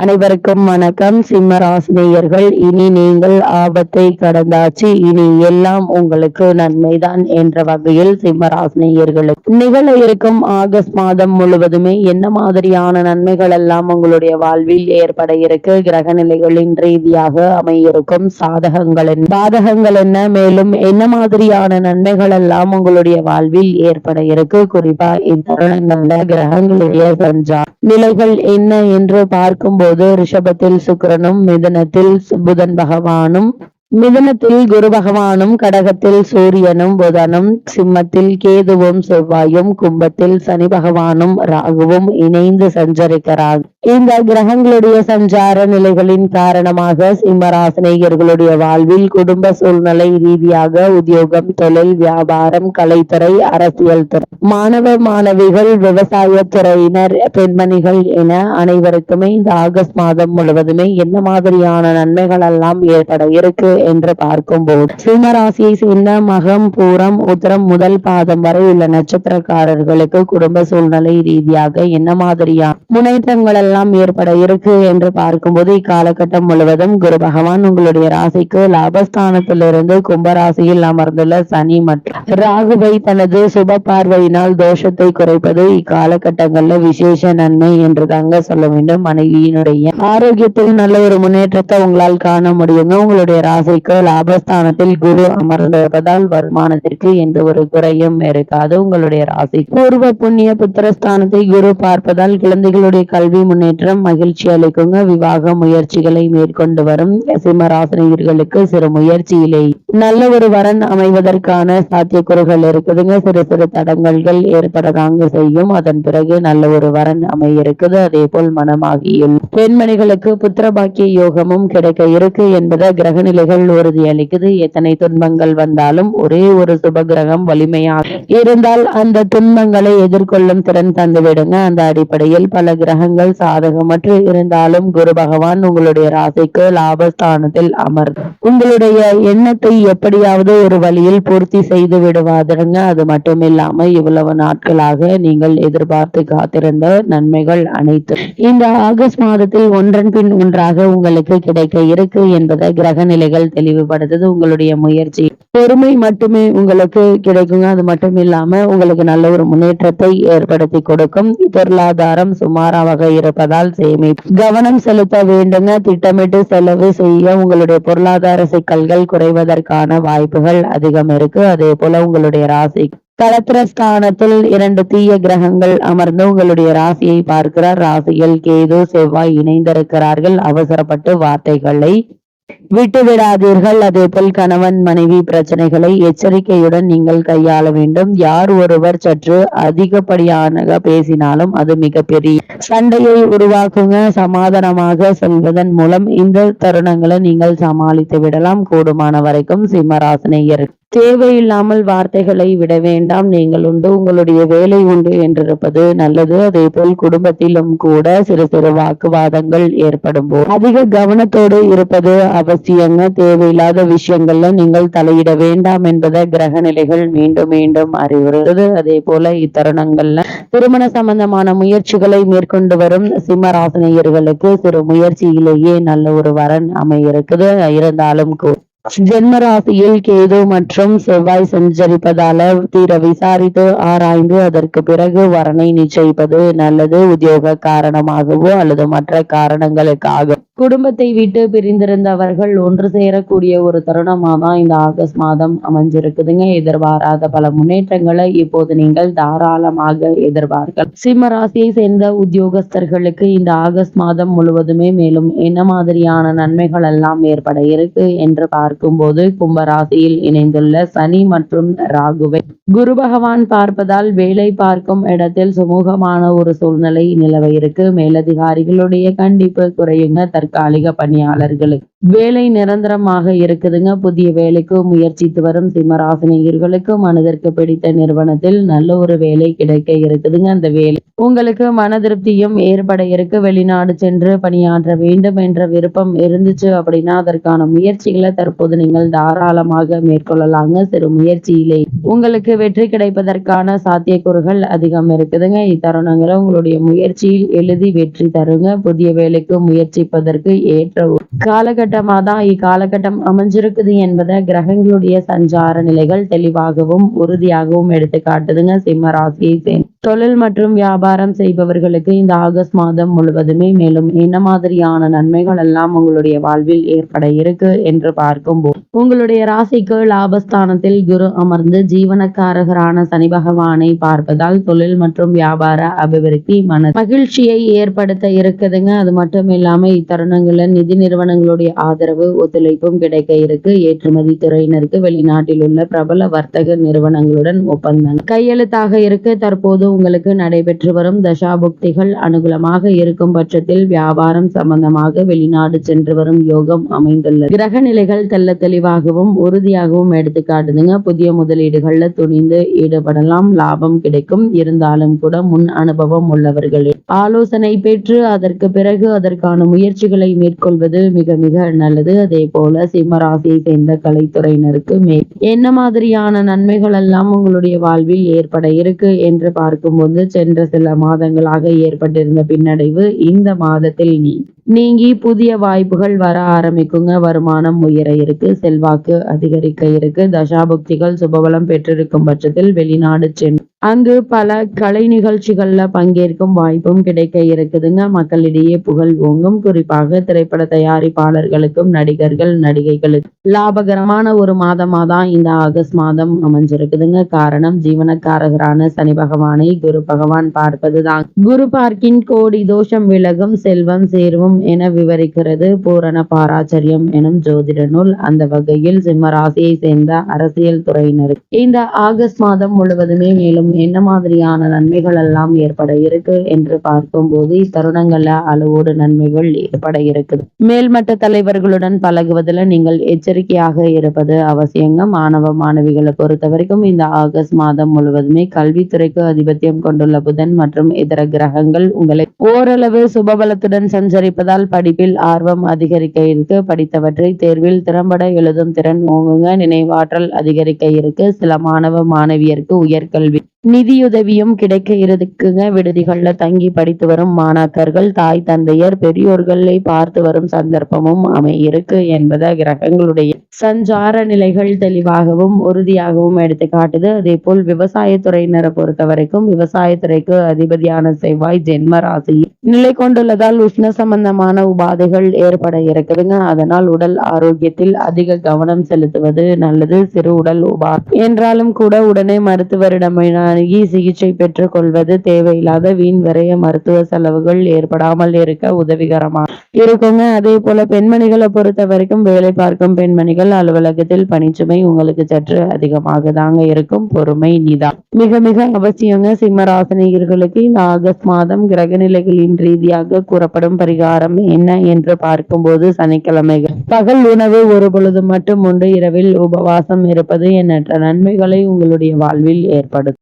அனைவருக்கும் வணக்கம். சிம்ம ராசினியர்கள் இனி நீங்கள் ஆபத்தை கடந்தாச்சு. இனி எல்லாம் உங்களுக்கு நன்மைதான் என்ற வகையில் சிம்ம ராசினியர்களுக்கு நிகழ இருக்கும் ஆகஸ்ட் மாதம் முழுவதுமே என்ன மாதிரியான நன்மைகள் எல்லாம் உங்களுடைய வாழ்வில் ஏற்பட இருக்கு? கிரக நிலைகளின் ரீதியாக அமையிருக்கும் சாதகங்கள் என்ன பாதகங்கள் என்ன? மேலும் என்ன மாதிரியான நன்மைகள் எல்லாம் உங்களுடைய வாழ்வில் ஏற்பட இருக்கு? குறிப்பா இத்தருணங்கள்ல கிரகங்களுடைய சஞ்சார் நிலைகள் என்ன என்று பார்க்கும்போது ரிஷபத்தில் சுக்கரனும் மிதுனத்தில் புதன் பகவானும் மிதுனத்தில் குரு பகவானும் கடகத்தில் சூரியனும் புதனும் சிம்மத்தில் கேதுவும் செவ்வாயும் கும்பத்தில் சனி பகவானும் ராகுவும் இணைந்து சஞ்சரிக்கிறார். இந்த கிரகங்களுடைய சஞ்சார நிலைகளின் காரணமாக சிம்மராசினியர்களுடைய வாழ்வில் குடும்ப சூழ்நிலை ரீதியாக உத்தியோகம் தொழில் வியாபாரம் கலைத்துறை அரசியல் துறை மாணவ மாணவிகள் விவசாய துறையினர் பெண்மணிகள் என அனைவருக்குமே இந்த ஆகஸ்ட் மாதம் முழுவதுமே என்ன மாதிரியான நன்மைகள் எல்லாம் ஏற்பட இருக்கு என்று பார்க்கும்போது சிம்மராசியை சேர்ந்த மகம் பூரம் உத்தரம் முதல் பாதம் வரை உள்ள நட்சத்திரக்காரர்களுக்கு குடும்ப சூழ்நிலை ரீதியாக என்ன மாதிரியான முன்னேற்றங்கள் எல்லாம் ஏற்பட இருக்கு என்று பார்க்கும்போது இக்காலகட்டம் முழுவதும் குரு பகவான் உங்களுடைய ராசிக்கு லாபஸ்தானத்திலிருந்து கும்பராசியில் அமர்ந்துள்ள சனி மற்றும் ராகுவை தனது சுப பார்வையினால் தோஷத்தை குறைப்பது இக்காலகட்டங்கள்ல விசேஷ நன்மை என்று தாங்க சொல்ல வேண்டும். மனைவியினுடைய ஆரோக்கியத்தில் நல்ல ஒரு முன்னேற்றத்தை உங்களால் காண முடியுங்க. உங்களுடைய ராசிக்கு லாபஸ்தானத்தில் குரு அமர்ந்திருப்பதால் வருமானத்திற்கு எந்த ஒரு குறையும் இருக்காது. உங்களுடைய ராசி பூர்வ புண்ணிய புத்திரஸ்தானத்தை குரு பார்ப்பதால் குழந்தைகளுடைய கல்வி முன்னேற்றம் மகிழ்ச்சி அளிக்குங்க. விவாக முயற்சிகளை மேற்கொண்டு வரும் சிம்மராசினியர்களுக்கு சிறு முயற்சியிலே நல்ல ஒரு வரன் அமைவதற்கான சாத்தியக்கூறுகள் இருக்குதுங்க. சிறு சிறு தடங்கல்கள் ஏற்படதாங்க செய்யும். அதன் பிறகு நல்ல ஒரு வரன் அமைய இருக்குது அதே போல் மனமாகியும் பெண்மணிகளுக்கு புத்திர பாக்கிய யோகமும் கிடைக்க இருக்கு என்பதை கிரக நிலைகள் உறுதி அளிக்குது. எத்தனை துன்பங்கள் வந்தாலும் ஒரே ஒரு சுப கிரகம் வலிமையாக இருந்தால் அந்த துன்பங்களை எதிர்கொள்ளும் திறன் தந்துவிடுங்க. அந்த அடிப்படையில் பல கிரகங்கள் சாதகமற்று இருந்தாலும் குரு பகவான் உங்களுடைய ராசிக்கு லாபஸ்தானத்தில் அமர். உங்களுடைய எண்ணத்தை எப்படியாவது ஒரு வழியில் பூர்த்தி செய்து விடுவாதுங்க அது மட்டும் இல்லாம இவ்வளவு நாட்களாக நீங்கள் எதிர்பார்த்து காத்திருந்த நன்மைகள் அனைத்து இந்த ஆகஸ்ட் மாதத்தில் ஒன்றன் பின் ஒன்றாக உங்களுக்கு கிடைக்க இருக்கு என்பதை கிரக நிலைகள் தெளிவுபடுத்துது. உங்களுடைய முயற்சி பொறுமை மட்டுமே உங்களுக்கு கிடைக்குங்க. அது மட்டும் இல்லாம உங்களுக்கு நல்ல ஒரு முன்னேற்றத்தை ஏற்படுத்தி கொடுக்கும். பொருளாதாரம் சுமாராக இருப்ப இருப்பதால் சேமிப்பு கவனம் செலுத்த வேண்டுங்க திட்டமிட்டு செலவு செய்ய உங்களுடைய பொருளாதார சிக்கல்கள் குறைவதற்கான வாய்ப்புகள் அதிகம் இருக்கு. அதே போல உங்களுடைய ராசி. கலத்திரஸ்தானத்தில் இரண்டு தீய கிரகங்கள் அமர்ந்து உங்களுடைய ராசியை பார்க்கிறார். ராசியில் கேது செவ்வாய் இணைந்திருக்கிறார்கள். அவசரப்பட்டு வார்த்தைகளை விட்டுவிடாதீர்கள். அதே போல் கணவன் மனைவி பிரச்சனைகளை எச்சரிக்கையுடன் நீங்கள் கையாள வேண்டும். யார் ஒருவர் சற்று அதிகப்படியாக பேசினாலும் அது மிகப்பெரிய சண்டையை உருவாக்குங்க. சமாதானமாக சொல்வதன் மூலம் இந்த தருணங்களை நீங்கள் சமாளித்து விடலாம். கூடுமான வரைக்கும் சிம்மராசினியர் தேவையில்லாமல் வார்த்தைகளை விட வேண்டாம். நீங்கள் உண்டு உங்களுடைய வேலை உண்டு என்றிருப்பது நல்லது. அதே போல் குடும்பத்திலும் கூட சிறு சிறு வாக்குவாதங்கள் ஏற்படும் போது அதிக கவனத்தோடு இருப்பது அவசியங்க. தேவையில்லாத விஷயங்கள்ல நீங்கள் தலையிட வேண்டாம் என்பதை கிரக நிலைகள் மீண்டும் மீண்டும் அறிவுறுகிறது அதே போல இத்தருணங்கள்ல திருமண சம்பந்தமான முயற்சிகளை மேற்கொண்டு வரும் சிம்மராசனையர்களுக்கு சிறு முயற்சியிலேயே நல்ல ஒரு வரன் அமையிருக்குது இருந்தாலும் கூட ஜென்ம ராசியில் கேது மற்றும் செவ்வாய் சஞ்சரிப்பதால தீர விசாரித்து ஆராய்ந்து அதற்கு பிறகு வரனை நிச்சயிப்பது நல்லது உத்தியோக காரணமாகவோ அல்லது மற்ற காரணங்களுக்காக குடும்பத்தை விட்டு பிரிந்திருந்தவர்கள் ஒன்று சேரக்கூடிய ஒரு தருணமா தான் இந்த ஆகஸ்ட் மாதம் அமைஞ்சிருக்குதுங்க. எதிர்பாராத பல முன்னேற்றங்களை இப்போது நீங்கள் தாராளமாக எதிர்பார்க்கலாம் சிம்ம ராசியை சேர்ந்த உத்தியோகஸ்தர்களுக்கு இந்த ஆகஸ்ட் மாதம் முழுவதுமே மேலும் என்ன மாதிரியான நன்மைகள் எல்லாம் ஏற்பட இருக்கு என்று பார்க்கும்போது கும்ப ராசியில் இணைந்துள்ள சனி மற்றும் ராகுவை. குரு பகவான் பார்ப்பதால் வேலை பார்க்கும் இடத்தில் சுமூகமான ஒரு சூழ்நிலை நிலவ இருக்கு. மேலதிகாரிகளுடைய கண்டிப்பு குறையுங்க. தற்காலிக பணியாளர்களுக்கு வேலை நிரந்தரமாக இருக்குதுங்க. புதிய வேலைக்கு முயற்சித்து வரும் சிம்மராசினியர்களுக்கு மனதிற்கு பிடித்த நிறுவனத்தில் நல்ல ஒரு வேலை கிடைக்க இருக்குதுங்க. அந்த வேலை உங்களுக்கு மன திருப்தியும் ஏற்பட இருக்கு. வெளிநாடு சென்று பணியாற்ற வேண்டும் என்ற விருப்பம் இருந்துச்சு அப்படின்னா அதற்கான முயற்சிகளை தற்போது நீங்கள் தாராளமாக மேற்கொள்ளலாங்க. சிறு முயற்சியிலே உங்களுக்கு வெற்றி கிடைப்பதற்கான சாத்தியக்கூறுகள் அதிகம் இருக்குதுங்க. இத்தருணங்களை உங்களுடைய முயற்சியில் எழுதி வெற்றி தருங்க. புதிய வேலைக்கு முயற்சிப்பதற்கு ஏற்ற காலகட்டம் காலகட்டமா தான் இக்காலகட்டம் அமைஞ்சிருக்குது என்பதை கிரகங்களுடைய சஞ்சார நிலைகள் தெளிவாகவும் உறுதியாகவும் எடுத்து காட்டுதுங்க சிம்ம ராசியை சேர்ந்த தொழில் மற்றும் வியாபாரம் செய்பவர்களுக்கு இந்த ஆகஸ்ட் மாதம் முழுவதுமே மேலும் என்ன மாதிரியான நன்மைகள் எல்லாம் உங்களுடைய வாழ்வில் ஏற்பட இருக்கு என்று பார்க்கும்போது உங்களுடைய ராசிக்கு லாபஸ்தானத்தில் குரு அமர்ந்து ஜீவனக்காரகரான சனி பகவானை பார்ப்பதால் தொழில் மற்றும் வியாபார அபிவிருத்தி மன மகிழ்ச்சியை ஏற்படுத்த இருக்குதுங்க. அது மட்டும் இல்லாம இத்தருணங்களில் நிதி நிறுவனங்களுடைய ஆதரவு ஒத்துழைப்பும் கிடைக்க இருக்கு. ஏற்றுமதி துறையினருக்கு வெளிநாட்டில் உள்ள பிரபல வர்த்தக நிறுவனங்களுடன் ஒப்பந்தம் கையெழுத்தாக இருக்கு. தற்போது உங்களுக்கு நடைபெற்று வரும் தசாபுக்திகள் அனுகூலமாக இருக்கும் பட்சத்தில் வியாபாரம் சம்பந்தமாக வெளிநாடு சென்று வரும் யோகம் அமைந்துள்ளது. கிரக நிலைகள் தெல்ல தெளிவாகவும் உறுதியாகவும் எடுத்துக்காட்டுதுங்க புதிய முதலீடுகள்ல துணிந்து ஈடுபடலாம். லாபம் கிடைக்கும். இருந்தாலும் கூட முன் அனுபவம் உள்ளவர்கள். ஆலோசனை பெற்று அதற்கு பிறகு அதற்கான முயற்சிகளை மேற்கொள்வது மிக மிக நல்லது. அதே போல சிம்ம ராசியை சேர்ந்த கலைத்துறையினருக்கு மே. என்ன மாதிரியான நன்மைகள் எல்லாம் உங்களுடைய வாழ்வில் ஏற்பட இருக்கு என்று பார்க்க பார்க்கும்போது சென்ற சில மாதங்களாக ஏற்பட்டிருந்த பின்னடைவு இந்த மாதத்தில் நீ நீங்கி புதிய வாய்ப்புகள் வர ஆரம்பிக்குங்க. வருமானம் உயர இருக்கு செல்வாக்கு அதிகரிக்க இருக்கு. தசாபுக்திகள் சுபபலம் பெற்றிருக்கும் பட்சத்தில் வெளிநாடு சென்று அங்கு பல கலை நிகழ்ச்சிகள்ல பங்கேற்கும் வாய்ப்பும் கிடைக்க இருக்குதுங்க. மக்களிடையே புகழ் ஓங்கும். குறிப்பாக திரைப்பட தயாரிப்பாளர்களுக்கும் நடிகர்கள் நடிகைகளுக்கு. லாபகரமான ஒரு மாதமா தான் இந்த ஆகஸ்ட் மாதம் அமைஞ்சிருக்குதுங்க. காரணம் ஜீவனக்காரகரான சனி பகவானை குரு பகவான் பார்ப்பதுதான். குரு பார்க்கின் கோடி தோஷம் விலகும் செல்வம் சேர்வும் இருக்கும் என விவரிக்கிறது. பூரண பாராச்சரியம் எனும் ஜோதிட நூல். அந்த வகையில் சிம்ம ராசியை சேர்ந்த அரசியல் துறையினருக்கு இந்த ஆகஸ்ட் மாதம் முழுவதுமே மேலும் என்ன மாதிரியான நன்மைகள் எல்லாம் ஏற்பட இருக்கு என்று பார்க்கும் போது இத்தருணங்கள்ல அளவோடு நன்மைகள் ஏற்பட இருக்குது. மேல்மட்ட தலைவர்களுடன் பழகுவதில் நீங்கள் எச்சரிக்கையாக இருப்பது அவசியங்க. மாணவ மாணவிகளை பொறுத்த வரைக்கும் இந்த ஆகஸ்ட் மாதம் முழுவதுமே கல்வித்துறைக்கு அதிபத்தியம் கொண்டுள்ள புதன் மற்றும் இதர கிரகங்கள் உங்களை ஓரளவு சுபபலத்துடன் சஞ்சரிப்ப இருப்பதால் படிப்பில் ஆர்வம் அதிகரிக்க இருக்கு படித்தவற்றை தேர்வில் திறம்பட எழுதும் திறன் ஓங்குங்க. நினைவாற்றல் அதிகரிக்க இருக்கு சில மாணவ மாணவியருக்கு உயர்கல்வி. நிதியுதவியும் கிடைக்க இருக்குங்க விடுதிகள்ல தங்கி படித்து வரும் மாணாக்கர்கள் தாய் தந்தையர் பெரியோர்களை பார்த்து வரும் சந்தர்ப்பமும் அமை இருக்கு என்பதை கிரகங்களுடைய சஞ்சார நிலைகள் தெளிவாகவும் உறுதியாகவும் எடுத்து காட்டுது அதே போல் விவசாயத்துறையினரை பொறுத்த வரைக்கும் விவசாயத்துறைக்கு அதிபதியான செவ்வாய் ஜென்ம ராசி நிலை கொண்டுள்ளதால் உஷ்ண சம்பந்தமான உபாதைகள் ஏற்பட இருக்குதுங்க. அதனால் உடல் ஆரோக்கியத்தில் அதிக கவனம் செலுத்துவது நல்லது. சிறு உடல் உபா என்றாலும் கூட உடனே மருத்துவரிடம் அணுகி சிகிச்சை பெற்றுக் கொள்வது தேவையில்லாத வீண் விரைய மருத்துவ செலவுகள் ஏற்படாமல் இருக்க உதவிகரமா? இருக்குங்க. அதே போல பெண்மணிகளை பொறுத்த வரைக்கும் வேலை பார்க்கும் பெண்மணிகள் அலுவலகத்தில் பணிச்சுமை உங்களுக்கு சற்று அதிகமாக தாங்க இருக்கும். பொறுமை நிதான் மிக மிக அவசியங்க. சிம்மராசனியர்களுக்கு இந்த ஆகஸ்ட் மாதம் கிரக நிலைகளின் ரீதியாக கூறப்படும் பரிகாரம் என்ன என்று பார்க்கும்போது சனிக்கிழமைகள். பகல் உணவு ஒரு பொழுது மட்டும் உண்டு. இரவில் உபவாசம் இருப்பது எண்ணற்ற நன்மைகளை உங்களுடைய வாழ்வில் ஏற்படுத்தும்.